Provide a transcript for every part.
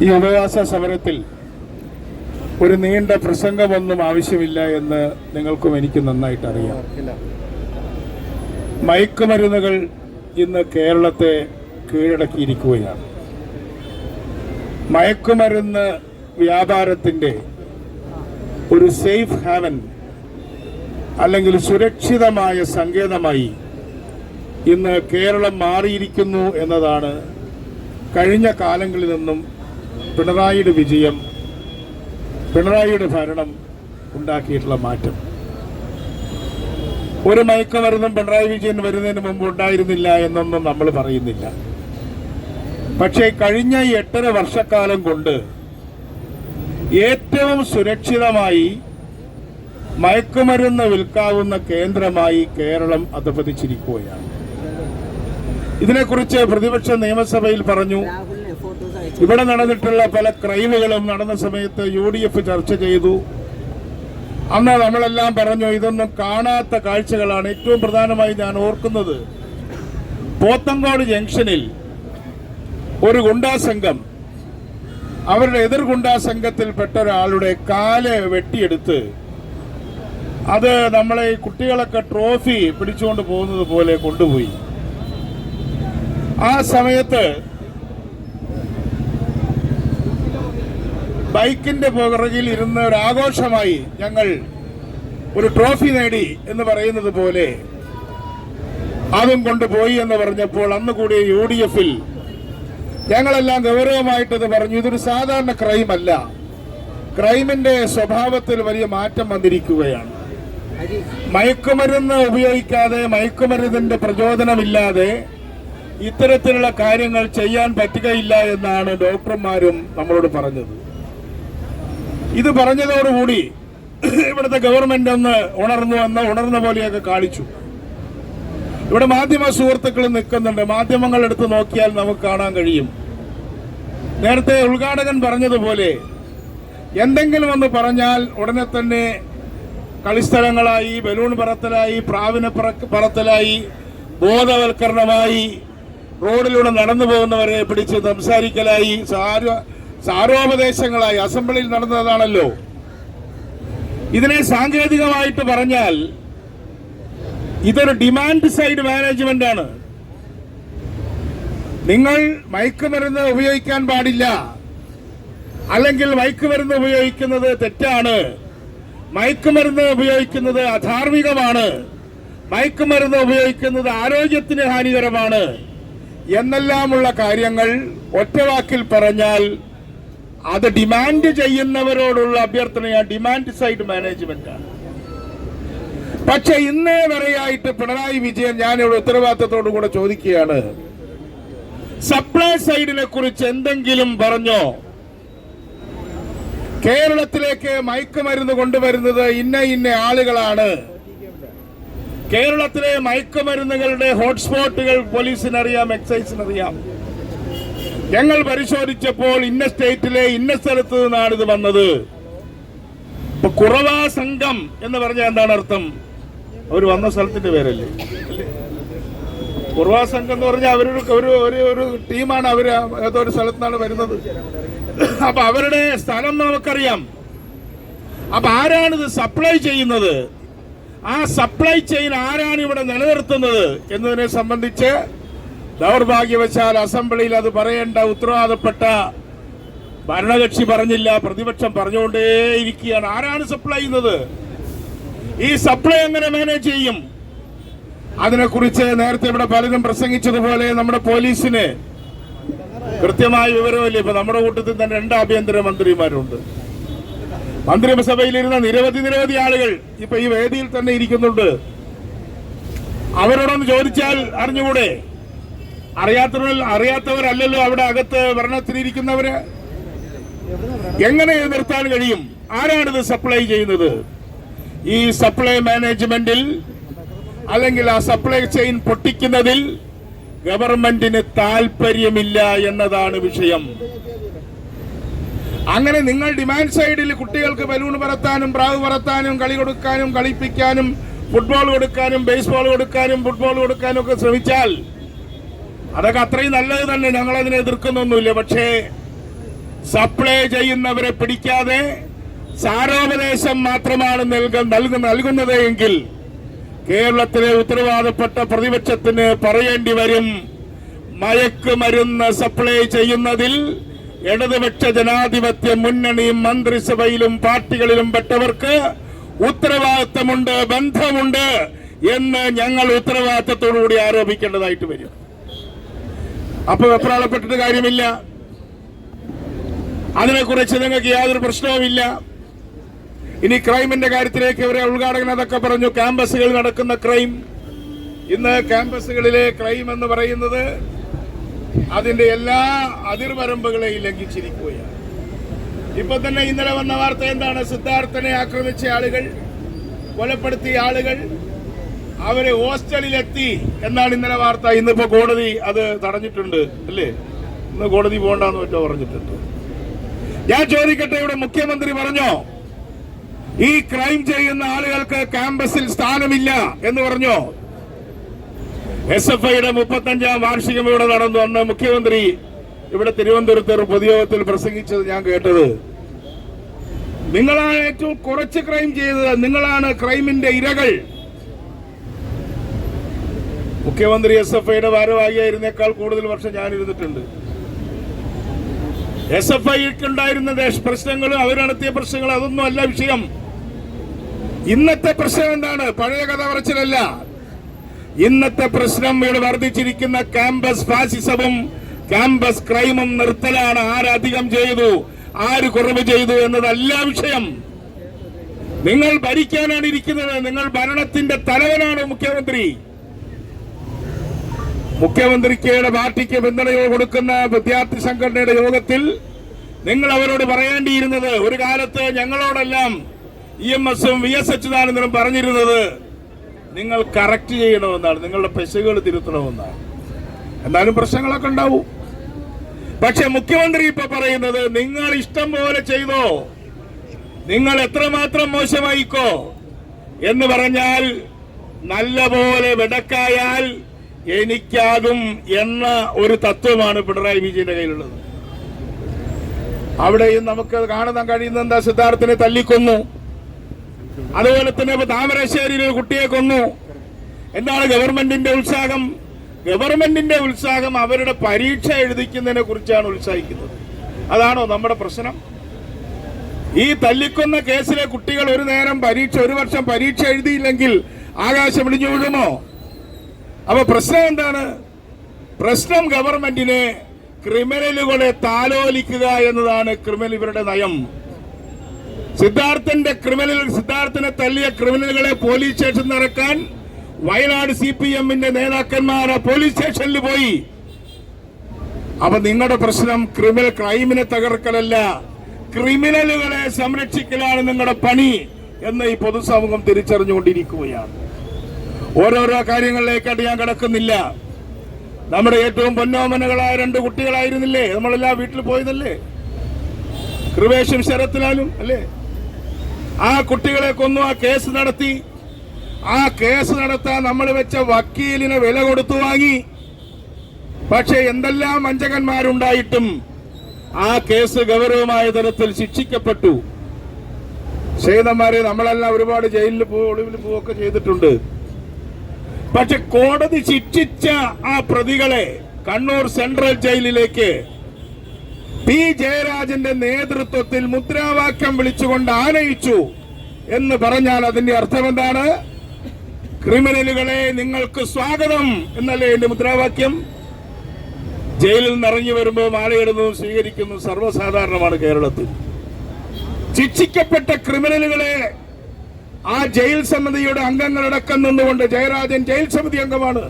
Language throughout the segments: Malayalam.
ഈ ഉപവാസ സമരത്തിൽ ഒരു നീണ്ട പ്രസംഗമൊന്നും ആവശ്യമില്ല എന്ന് നിങ്ങൾക്കും എനിക്ക് നന്നായിട്ട് അറിയാം മയക്കുമരുന്നുകൾ ഇന്ന് കേരളത്തെ കീഴടക്കിയിരിക്കുകയാണ്. മയക്കുമരുന്ന് വ്യാപാരത്തിന്റെ ഒരു സേഫ് ഹാവൻ അല്ലെങ്കിൽ സുരക്ഷിതമായ സങ്കേതമായി ഇന്ന് കേരളം മാറിയിരിക്കുന്നു എന്നതാണ് കഴിഞ്ഞ കാലങ്ങളിൽ നിന്നും പിണറായിയുടെ വിജയം പിണറായിയുടെ ഭരണം ഉണ്ടാക്കിയിട്ടുള്ള മാറ്റം. ഒരു മയക്കുമരുന്നും പിണറായി വിജയൻ വരുന്നതിന് മുമ്പ് ഉണ്ടായിരുന്നില്ല എന്നൊന്നും നമ്മൾ പറയുന്നില്ല. പക്ഷേ കഴിഞ്ഞ എട്ടര വർഷക്കാലം കൊണ്ട് ഏറ്റവും സുരക്ഷിതമായി മയക്കുമരുന്ന് വിൽക്കാവുന്ന കേന്ദ്രമായി കേരളം അധപതിച്ചിരിക്കുകയാണ്. ഇതിനെക്കുറിച്ച് പ്രതിപക്ഷ നിയമസഭയിൽ പറഞ്ഞു. ഇവിടെ നടന്നിട്ടുള്ള പല ക്രൈമുകളും നടന്ന സമയത്ത് യു ഡി എഫ് ചർച്ച ചെയ്തു. അന്ന് നമ്മളെല്ലാം പറഞ്ഞു ഇതൊന്നും കാണാത്ത കാഴ്ചകളാണ്. ഏറ്റവും പ്രധാനമായി ഞാൻ ഓർക്കുന്നത് പോത്തങ്കോട് ജംഗ്ഷനിൽ ഒരു ഗുണ്ടാസംഘം അവരുടെ എതിർ ഗുണ്ടാ സംഘത്തിൽപ്പെട്ട ഒരാളുടെ കാൽ വെട്ടിയെടുത്ത് അത് നമ്മളെ ഈ കുട്ടികളൊക്കെ ട്രോഫി പിടിച്ചുകൊണ്ട് പോകുന്നത് പോലെ കൊണ്ടുപോയി. ആ സമയത്ത് ബൈക്കിന്റെ പുറകിൽ ഇരുന്ന ഒരു ആഘോഷമായി ഞങ്ങൾ ഒരു ട്രോഫി നേടി എന്ന് പറയുന്നത് പോലെ അതും കൊണ്ടുപോയി എന്ന് പറഞ്ഞപ്പോൾ അന്ന് കൂടിയ യു ഡി എഫിൽ ഞങ്ങളെല്ലാം ഗൗരവമായിട്ടത് പറഞ്ഞു ഇതൊരു സാധാരണ ക്രൈം അല്ല. ക്രൈമിന്റെ സ്വഭാവത്തിൽ വലിയ മാറ്റം വന്നിരിക്കുകയാണ്. മയക്കുമരുന്ന് ഉപയോഗിക്കാതെ മയക്കുമരുന്നിന്റെ പ്രചോദനമില്ലാതെ ഇത്തരത്തിലുള്ള കാര്യങ്ങൾ ചെയ്യാൻ പറ്റുകയില്ല എന്നാണ് ഡോക്ടർമാരും നമ്മളോട് പറഞ്ഞത്. ഇത് പറഞ്ഞതോടുകൂടി ഇവിടുത്തെ ഗവൺമെന്റ് ഒന്ന് ഉണർന്നു വന്ന് ഉണർന്ന പോലെയൊക്കെ കാണിച്ചു. ഇവിടെ മാധ്യമ സുഹൃത്തുക്കൾ നിൽക്കുന്നുണ്ട്. മാധ്യമങ്ങൾ എടുത്ത് നോക്കിയാൽ നമുക്ക് കാണാൻ കഴിയും. നേരത്തെ ഉദ്ഘാടകൻ പറഞ്ഞതുപോലെ എന്തെങ്കിലും ഒന്ന് പറഞ്ഞാൽ ഉടനെ തന്നെ കളിസ്ഥലങ്ങളായി ബലൂൺ പറത്തലായി പ്രാവിന പറത്തലായി ബോധവൽക്കരണമായി റോഡിലൂടെ നടന്നു പോകുന്നവരെ പിടിച്ച് സംസാരിക്കലായി സാര- സാരോപദേശങ്ങളായി അസംബ്ലിയിൽ നടന്നതാണല്ലോ. ഇതിനെ സാങ്കേതികമായിട്ട് പറഞ്ഞാൽ ഇതൊരു ഡിമാൻഡ് സൈഡ് മാനേജ്മെന്റ് ആണ്. നിങ്ങൾ മയക്കുമരുന്ന് ഉപയോഗിക്കാൻ പാടില്ല. അല്ലെങ്കിൽ മയക്കുമരുന്ന് ഉപയോഗിക്കുന്നത് തെറ്റാണ്. മയക്കുമരുന്ന് ഉപയോഗിക്കുന്നത് അധാർമികമാണ്. മയക്കുമരുന്ന് ഉപയോഗിക്കുന്നത് ആരോഗ്യത്തിന് ഹാനികരമാണ്. എന്നെല്ലാമുള്ള കാര്യങ്ങൾ ഒറ്റവാക്കിൽ പറഞ്ഞാൽ അത് ഡിമാൻഡ് ചെയ്യുന്നവരോടുള്ള അഭ്യർത്ഥനയാണ് ഡിമാൻഡ് സൈഡ് മാനേജ്മെന്റ് ആണ്. പക്ഷെ ഇന്നേ വരെയായിട്ട് പിണറായി വിജയൻ ഞാനിവിടെ ഉത്തരവാദിത്തത്തോടു കൂടെ ചോദിക്കുകയാണ്. സപ്ലൈ സൈഡിനെ കുറിച്ച് എന്തെങ്കിലും പറഞ്ഞോ? കേരളത്തിലേക്ക് മയക്കുമരുന്ന് കൊണ്ടുവരുന്നത് ഇന്ന ഇന്ന ആളുകളാണ്. കേരളത്തിലെ മയക്കുമരുന്നുകളുടെ ഹോട്ട്സ്പോട്ടുകൾ പോലീസിനറിയാം എക്സൈസിനറിയാം ഞങ്ങൾ പരിശോധിച്ചപ്പോൾ ഇന്ന സ്റ്റേറ്റിലെ ഇന്ന സ്ഥലത്ത് നിന്നാണ് ഇത് വന്നത്. ഇപ്പൊ കുറവാ സംഘം എന്ന് പറഞ്ഞാൽ എന്താണ് അർത്ഥം? അവർ വന്ന സ്ഥലത്തിന്റെ പേരല്ലേ? കുറവാ സംഘം എന്ന് പറഞ്ഞാൽ അവരൊരു ഒരു ഒരു ഒരു ടീമാണ് അവർ ഏതോ ഒരു സ്ഥലത്താണ് വരുന്നത്. അപ്പൊ അവരുടെ സ്ഥലം നമുക്കറിയാം. അപ്പൊ ഇത് സപ്ലൈ ചെയ്യുന്നത്? ആ സപ്ലൈ ചെയിൻ ആരാണ് ഇവിടെ നിലനിർത്തുന്നത് എന്നതിനെ സംബന്ധിച്ച് ദൗർഭാഗ്യവശാൽ അസംബ്ലിയിൽ അത് പറയേണ്ട ഉത്തരവാദപ്പെട്ട ഭരണകക്ഷി പറഞ്ഞില്ല പ്രതിപക്ഷം പറഞ്ഞുകൊണ്ടേയിരിക്കുകയാണ്. ആരാണ് സപ്ലൈ ചെയ്യുന്നത്? ഈ സപ്ലൈ എങ്ങനെ മാനേജ് ചെയ്യും? അതിനെക്കുറിച്ച് നേരത്തെ ഇവിടെ പലരും പ്രസംഗിച്ചതുപോലെ നമ്മുടെ പോലീസിന് കൃത്യമായ വിവരമില്ല. ഇപ്പൊ നമ്മുടെ കൂട്ടത്തിൽ തന്നെ രണ്ട് ആഭ്യന്തര മന്ത്രിമാരുണ്ട്. മന്ത്രിസഭയിലിരുന്ന നിരവധി നിരവധി ആളുകൾ ഇപ്പൊ ഈ വേദിയിൽ തന്നെ ഇരിക്കുന്നുണ്ട്. അവരോടൊന്ന് ചോദിച്ചാൽ അറിഞ്ഞുകൂടെ? അറിയാത്തവർ അറിയാത്തവരല്ലല്ലോ അവിടെ അകത്ത് ഭരണത്തിലിരിക്കുന്നവര്? എങ്ങനെ നിർത്താൻ കഴിയും? ആരാണിത് സപ്ലൈ ചെയ്യുന്നത്? ഈ സപ്ലൈ മാനേജ്മെന്റിൽ അല്ലെങ്കിൽ ആ സപ്ലൈ ചെയിൻ പൊട്ടിക്കുന്നതിൽ ഗവൺമെന്റിന് താല്പര്യമില്ല എന്നതാണ് വിഷയം. അങ്ങനെ നിങ്ങൾ ഡിമാൻഡ് സൈഡിൽ കുട്ടികൾക്ക് ബലൂൺ പറത്താനും പ്രാവ് പറത്താനും കളി കൊടുക്കാനും കളിപ്പിക്കാനും ഫുട്ബോൾ കൊടുക്കാനും ബേസ്ബോൾ കൊടുക്കാനും ഫുട്ബോൾ കൊടുക്കാനും ഒക്കെ ശ്രമിച്ചാൽ അതൊക്കെ അത്രയും നല്ലത് തന്നെ. ഞങ്ങൾ അതിനെ എതിർക്കുന്നൊന്നുമില്ല. പക്ഷേ സപ്ലൈ ചെയ്യുന്നവരെ പിടിക്കാതെ സാരോപദേശം മാത്രമാണ് നൽക- നൽകുന്ന നൽകുന്നത് എങ്കിൽ കേരളത്തിലെ ഉത്തരവാദപ്പെട്ട പ്രതിപക്ഷത്തിന് പറയേണ്ടി വരും. മയക്കുമരുന്ന് സപ്ലൈ ചെയ്യുന്നതിൽ ഇടതുപക്ഷ ജനാധിപത്യ മുന്നണിയും മന്ത്രിസഭയിലും പാർട്ടികളിലും പെട്ടവർക്ക് ഉത്തരവാദിത്തമുണ്ട് ബന്ധമുണ്ട് എന്ന് ഞങ്ങൾ ഉത്തരവാദിത്തത്തോടുകൂടി ആരോപിക്കേണ്ടതായിട്ട് വരും. അപ്പൊ വെപ്രാളപ്പെട്ടിട്ട് കാര്യമില്ല. അതിനെക്കുറിച്ച് നിങ്ങൾക്ക് യാതൊരു പ്രശ്നവുമില്ല. ഇനി ക്രൈമിന്റെ കാര്യത്തിലേക്ക് ഇവരെ ഉദ്ഘാടകൻ അതൊക്കെ പറഞ്ഞു. ക്യാമ്പസുകളിൽ നടക്കുന്ന ക്രൈം. ഇന്ന് ക്യാമ്പസുകളിലെ ക്രൈം എന്ന് പറയുന്നത് അതിന്റെ എല്ലാ അതിർവരമ്പുകളെയും ലംഘിച്ചിരിക്കുകയാണ്. ഇപ്പൊ തന്നെ ഇന്നലെ വന്ന വാർത്ത എന്താണ്? സിദ്ധാർത്ഥനെ ആക്രമിച്ച ആളുകൾ കൊലപ്പെടുത്തിയ ആളുകൾ അവർ ഹോസ്റ്റലിലെത്തി എന്നാണ് ഇന്നലെ വാർത്ത. ഇന്നിപ്പോ കോടതി അത് തടഞ്ഞിട്ടുണ്ട് അല്ലേ? ഇന്ന് കോടതി പോകണ്ടെന്ന് മറ്റോ പറഞ്ഞിട്ടുണ്ട്. ഞാൻ ചോദിക്കട്ടെ ഇവിടെ മുഖ്യമന്ത്രി പറഞ്ഞോ? ഈ ക്രൈം ചെയ്യുന്ന ആളുകൾക്ക് ക്യാമ്പസിൽ സ്ഥാനമില്ല എന്ന് പറഞ്ഞോ? എസ് എഫ് ഐയുടെ മുപ്പത്തഞ്ചാം വാർഷികം ഇവിടെ നടന്നു. അന്ന് മുഖ്യമന്ത്രി ഇവിടെ തിരുവനന്തപുരത്ത് ഒരു പൊതുയോഗത്തിൽ പ്രസംഗിച്ചത് ഞാൻ കേട്ടത്. നിങ്ങളാണ് ഏറ്റവും കുറച്ച് ക്രൈം ചെയ്തത്. നിങ്ങളാണ് ക്രൈമിന്റെ ഇരകൾ. മുഖ്യമന്ത്രി എസ് എഫ് ഐയുടെ ഭാരവാഹിയായിരുന്നേക്കാൾ കൂടുതൽ വർഷം ഞാൻ ഇരുന്നിട്ടുണ്ട് എസ് എഫ് ഐക്ക് ഉണ്ടായിരുന്ന പ്രശ്നങ്ങൾ അവർ നടത്തിയ പ്രശ്നങ്ങൾ അതൊന്നും അല്ല വിഷയം. ഇന്നത്തെ പ്രശ്നം എന്താണ്? പഴയ കഥ പറച്ചിലല്ല. ഇന്നത്തെ പ്രശ്നം ഇവിടെ വർദ്ധിച്ചിരിക്കുന്ന ക്യാമ്പസ് ഫാസിസവും ക്യാമ്പസ് ക്രൈമും നിർത്തലാണ്. ആരധികം ചെയ്തു ആര് കുറവ് ചെയ്തു എന്നതല്ല വിഷയം. നിങ്ങൾ ഭരിക്കാനാണ് ഇരിക്കുന്നത്. നിങ്ങൾ ഭരണത്തിന്റെ തലവനാണ് മുഖ്യമന്ത്രി. മുഖ്യമന്ത്രിക്ക് പാർട്ടിക്ക് പിന്തുണയോ കൊടുക്കുന്ന വിദ്യാർത്ഥി സംഘടനയുടെ യോഗത്തിൽ നിങ്ങൾ അവരോട് പറയേണ്ടിയിരുന്നത് ഒരു കാലത്ത് ഞങ്ങളോടെല്ലാം ഇ എം എസും വി എസ് അച്യുതാനന്ദനും പറഞ്ഞിരുന്നത് നിങ്ങൾ കറക്റ്റ് ചെയ്യണമെന്നാണ് നിങ്ങളുടെ പെശകുകൾ തിരുത്തണമെന്നാണ്. എന്നാലും പ്രശ്നങ്ങളൊക്കെ ഉണ്ടാവും. പക്ഷെ മുഖ്യമന്ത്രി ഇപ്പൊ പറയുന്നത് നിങ്ങൾ ഇഷ്ടം പോലെ ചെയ്തോ നിങ്ങൾ എത്രമാത്രം മോശമായിക്കോ എന്ന് പറഞ്ഞാൽ നല്ല പോലെ വെടക്കായാൽ എനിക്കാകും എന്ന ഒരു തത്വമാണ് പിണറായി വിജയന്റെ കയ്യിലുള്ളത്. അവിടെയും നമുക്ക് കാണാൻ കഴിയുന്ന എന്താ സിദ്ധാർത്ഥനെ തല്ലിക്കൊന്നു. അതുപോലെ തന്നെ ഇപ്പൊ താമരശ്ശേരിയിൽ കുട്ടിയെ കൊന്നു. എന്താണ് ഗവൺമെന്റിന്റെ ഉത്സാഹം? ഗവൺമെന്റിന്റെ ഉത്സാഹം അവരുടെ പരീക്ഷ എഴുതിക്കുന്നതിനെ കുറിച്ചാണ് ഉത്സാഹിക്കുന്നത്. അതാണോ നമ്മുടെ പ്രശ്നം? ഈ തല്ലിക്കൊന്ന കേസിലെ കുട്ടികൾ ഒരു നേരം പരീക്ഷ ഒരു വർഷം പരീക്ഷ എഴുതിയില്ലെങ്കിൽ ആകാശം ഇടിഞ്ഞു വീഴുമോ? അപ്പൊ പ്രശ്നം എന്താണ്? പ്രശ്നം ഗവൺമെന്റിനെ ക്രിമിനലുകളെ താലോലിക്കുക എന്നതാണ് ക്രിമിനൽ ഇവരുടെ നയം. സിദ്ധാർത്ഥന്റെ ക്രിമിനൽ സിദ്ധാർത്ഥനെ തല്ലിയ ക്രിമിനലുകളെ പോലീസ് സ്റ്റേഷൻ നിറക്കാൻ വയനാട് സി പി എമ്മിന്റെ നേതാക്കന്മാർ പോലീസ് സ്റ്റേഷനിൽ പോയി. അപ്പൊ നിങ്ങളുടെ പ്രശ്നം ക്രിമിനൽ ക്രൈമിനെ തകർക്കലല്ല ക്രിമിനലുകളെ സംരക്ഷിക്കലാണ് നിങ്ങളുടെ പണി എന്ന് ഈ പൊതുസമൂഹം തിരിച്ചറിഞ്ഞുകൊണ്ടിരിക്കുകയാണ്. ഓരോരോ കാര്യങ്ങളിലേക്കായിട്ട് ഞാൻ കിടക്കുന്നില്ല. നമ്മുടെ ഏറ്റവും പൊന്നോമനകളായ രണ്ട് കുട്ടികളായിരുന്നില്ലേ? നമ്മളെല്ലാം വീട്ടിൽ പോയതല്ലേ? കൃപേശും ശരത്തിലാലും അല്ലേ? ആ കുട്ടികളെ കൊന്നു ആ കേസ് നടത്തി. ആ കേസ് നടത്താൻ നമ്മൾ വെച്ച വക്കീലിന് വില കൊടുത്തു വാങ്ങി. പക്ഷെ എന്തെല്ലാം വഞ്ചകന്മാരുണ്ടായിട്ടും ആ കേസ് ഗൗരവമായ തരത്തിൽ ശിക്ഷിക്കപ്പെട്ടു. ചെയ്തന്മാരെ നമ്മളെല്ലാം ഒരുപാട് ജയിലിൽ പോവുക ഒളിവിൽ പോവുകയൊക്കെ ചെയ്തിട്ടുണ്ട്. പക്ഷെ കോടതി ശിക്ഷിച്ച ആ പ്രതികളെ കണ്ണൂർ സെൻട്രൽ ജയിലിലേക്ക് പി ജയരാജന്റെ നേതൃത്വത്തിൽ മുദ്രാവാക്യം വിളിച്ചുകൊണ്ട് ആനയിച്ചു എന്ന് പറഞ്ഞാൽ അതിന്റെ അർത്ഥം എന്താണ്? ക്രിമിനലുകളെ നിങ്ങൾക്ക് സ്വാഗതം എന്നല്ലേ എന്റെ മുദ്രാവാക്യം? ജയിലിൽ നിറഞ്ഞു വരുമ്പോൾ മാലയിടുന്നതും സ്വീകരിക്കുന്നതും സർവസാധാരണമാണ് കേരളത്തിൽ. ശിക്ഷിക്കപ്പെട്ട ക്രിമിനലുകളെ ആ ജയിൽ സമിതിയുടെ അംഗങ്ങളടക്കം നിന്നുകൊണ്ട് ജയരാജൻ ജയിൽ സമിതി അംഗമാണ്.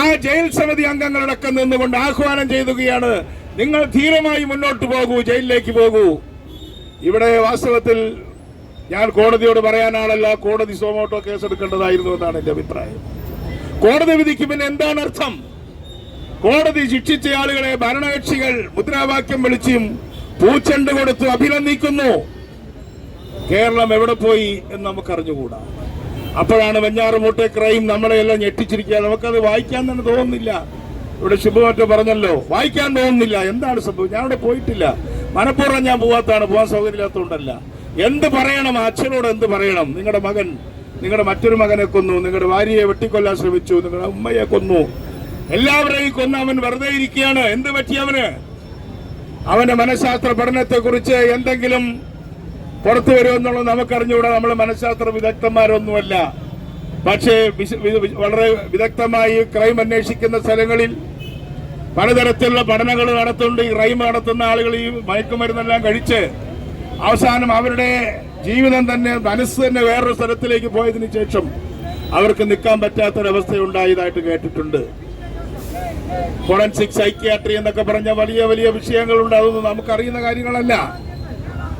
ആ ജയിൽ സമിതി അംഗങ്ങളടക്കം നിന്നുകൊണ്ട് ആഹ്വാനം ചെയ്യുകയാണ് നിങ്ങൾ ധീരമായി മുന്നോട്ട് പോകൂ ജയിലിലേക്ക് പോകൂ. ഇവിടെ വാസ്തവത്തിൽ ഞാൻ കോടതിയോട് പറയാനാണല്ല കോടതി സോമോട്ടോ കേസെടുക്കേണ്ടതായിരുന്നു എന്നാണ് എന്റെ അഭിപ്രായം. കോടതി വിധിക്ക് പിന്നെ എന്താണ് അർത്ഥം? കോടതി ശിക്ഷിച്ച ആളുകളെ ഭരണകക്ഷികൾ മുദ്രാവാക്യം വിളിച്ചും പൂച്ചെണ്ട് കൊടുത്ത് അഭിനന്ദിക്കുന്നു. കേരളം എവിടെ പോയി എന്ന് നമുക്ക് അറിഞ്ഞുകൂടാ അപ്പോഴാണ് വെഞ്ഞാറുമൂട്ടെ ക്രൈം നമ്മളെ എല്ലാം ഞെട്ടിച്ചിരിക്കുക. നമുക്കത് വായിക്കാൻ തന്നെ തോന്നുന്നില്ല. ഇവിടെ ശുഭമറ്റ പറഞ്ഞല്ലോ. വായിക്കാൻ തോന്നുന്നില്ല. എന്താണ് സംഭവം? ഞാൻ അവിടെ പോയിട്ടില്ല. മനഃപൂർവം ഞാൻ പോവാത്താണ്. പോകാൻ സൗകര്യമില്ലാത്തതുകൊണ്ടല്ല. എന്ത് പറയണം? അച്ഛനോട് എന്ത് പറയണം? നിങ്ങളുടെ മകൻ നിങ്ങളുടെ മറ്റൊരു മകനെ കൊന്നു. നിങ്ങളുടെ ഭാര്യയെ വെട്ടിക്കൊല്ലാൻ ശ്രമിച്ചു. നിങ്ങളുടെ ഉമ്മയെ കൊന്നു. എല്ലാവരെയും കൊന്ന് അവൻ വെറുതെ ഇരിക്കുകയാണ്. എന്ത് പറ്റി അവന്? അവന്റെ മനഃശാസ്ത്ര പഠനത്തെ കുറിച്ച് എന്തെങ്കിലും പുറത്തു വരുമെന്നുള്ളത് നമുക്കറിഞ്ഞുകൂടാ. നമ്മൾ മനഃശാസ്ത്ര വിദഗ്ധന്മാരൊന്നുമല്ല. പക്ഷേ വളരെ വിദഗ്ധമായി ക്രൈം അന്വേഷിക്കുന്ന സ്ഥലങ്ങളിൽ പലതരത്തിലുള്ള പഠനങ്ങൾ നടത്തുന്നുണ്ട്. ഈ ക്രൈം നടത്തുന്ന ആളുകൾ ഈ മയക്കുമരുന്നെല്ലാം കഴിച്ച് അവസാനം അവരുടെ ജീവിതം തന്നെ മനസ്സ് തന്നെ വേറൊരു സ്ഥലത്തിലേക്ക് പോയതിന് ശേഷം അവർക്ക് നിൽക്കാൻ പറ്റാത്തൊരവസ്ഥ ഉണ്ടായതായിട്ട് കേട്ടിട്ടുണ്ട്. ഫോറൻസിക് സൈക്യാട്രി എന്നൊക്കെ പറഞ്ഞ വലിയ വലിയ വിഷയങ്ങളുണ്ട്. അതൊന്നും നമുക്കറിയുന്ന കാര്യങ്ങളല്ല.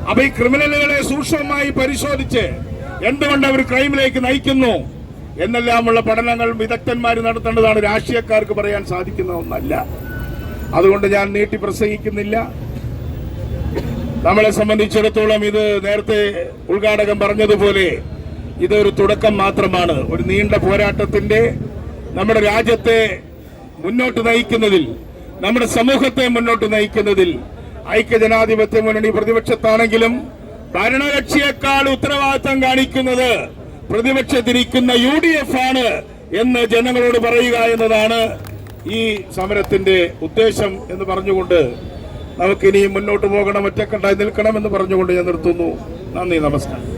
അപ്പൊ ഈ ക്രിമിനലുകളെ സൂക്ഷ്മമായി പരിശോധിച്ച് എന്തുകൊണ്ട് അവർ ക്രൈമിലേക്ക് നയിക്കുന്നു എന്നെല്ലാമുള്ള പഠനങ്ങൾ വിദഗ്ധന്മാർ നടത്തേണ്ടതാണ്. രാഷ്ട്രീയക്കാർക്ക് പറയാൻ സാധിക്കുന്ന ഒന്നല്ല. അതുകൊണ്ട് ഞാൻ നീട്ടി പ്രസംഗിക്കുന്നില്ല. നമ്മളെ സംബന്ധിച്ചിടത്തോളം ഇത് നേരത്തെ ഉദ്ഘാടകൻ പറഞ്ഞതുപോലെ ഇതൊരു തുടക്കം മാത്രമാണ്. ഒരു നീണ്ട പോരാട്ടത്തിന്റെ നമ്മുടെ രാജ്യത്തെ മുന്നോട്ട് നയിക്കുന്നതിൽ നമ്മുടെ സമൂഹത്തെ മുന്നോട്ട് നയിക്കുന്നതിൽ ഐക്യജനാധിപത്യ മുന്നണി പ്രതിപക്ഷത്താണെങ്കിലും ഭരണകക്ഷിയേക്കാൾ ഉത്തരവാദിത്തം കാണിക്കുന്നത് പ്രതിപക്ഷത്തിരിക്കുന്ന യു ഡി എഫ് ആണ് എന്ന് ജനങ്ങളോട് പറയുക എന്നതാണ് ഈ സമരത്തിന്റെ ഉദ്ദേശം എന്ന് പറഞ്ഞുകൊണ്ട് നമുക്കിനി മുന്നോട്ട് പോകണം ഒറ്റക്കെട്ടായി നിൽക്കണം എന്ന് പറഞ്ഞുകൊണ്ട് ഞാൻ നിർത്തുന്നു. നന്ദി നമസ്കാരം.